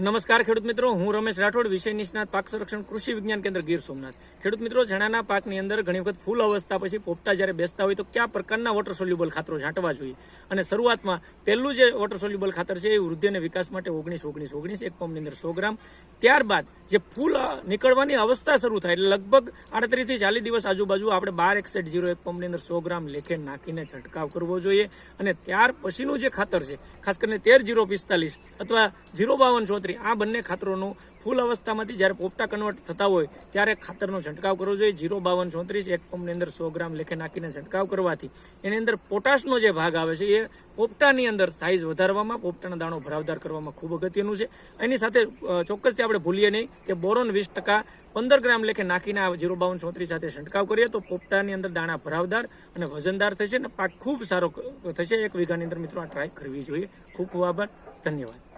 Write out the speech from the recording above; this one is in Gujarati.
નમસ્કાર ખેડૂત મિત્રો, હું રમેશ રાઠોડ, વિષય નિષ્ણાત, પાક સંરક્ષણ, કૃષિ વિજ્ઞાન કેન્દ્ર ગીર સોમનાથ. ખેડૂત મિત્રો ચણાના પાકની અંદર ઘણી વખત ફૂલ અવસ્થા પછી પોપટા જ્યારે બેસતા હોય તો કયા પ્રકારના વોટર સોલ્યુબલ ખાતરો છાંટવા જોઈએ? અને શરૂઆતમાં પહેલું જે વોટર સોલ્યુબલ ખાતર છે એ વૃદ્ધિ અને વિકાસ માટે ઓગણીસ ઓગણીસ ઓગણીસ, એક પંપની અંદર સો ગ્રામ. ત્યારબાદ જે ફૂલ નીકળવાની અવસ્થા શરૂ થાય એટલે લગભગ આડત્રીસથી ચાલીસ દિવસ આજુબાજુ આપણે બાર એકસઠ જીરો એક પંપની અંદર સો ગ્રામ લેખે નાખીને છંટકાવ કરવો જોઈએ. અને ત્યાર પછીનું જે ખાતર છે, ખાસ કરીને તેર જીરો પિસ્તાલીસ અથવા જીરો બાવન ચોત્રીસ આ બંને ખાતરોનું ફૂલ અવસ્થામાંથી જ્યારે પોપટા કન્વર્ટ થતા હોય, ત્યારે ખાતરનો છંટકાવ કરવો જોઈએ. જીરો, બાવન, ચોત્રીસ, એક પંપની અંદર સો ગ્રામ લેખે નાખીને છંટકાવ કરવાથી. એની અંદર પોટાશનો જે ભાગ આવે છે, એ પોપટાની અંદર સાઇઝ વધારવામાં, પોપટાનો દાણો ભરાવદાર કરવામાં ખૂબ અગત્યનું છે. એની સાથે ચોક્કસથી આપણે ભૂલીએ નહીં કે બોરોન વીસ ટકા પંદર ગ્રામ લેખે નાખીને આ જીરો, બાવન, ચોત્રીસ સાથે છંટકાવ કરીએ તો પોપટાની અંદર દાણા ભરાવદાર અને વજનદાર થશે અને પાક ખૂબ સારો થશે. એક વીઘાની અંદર મિત્રો આ ટ્રાય કરવી જોઈએ. ખૂબ ખૂબ આભાર. ધન્યવાદ.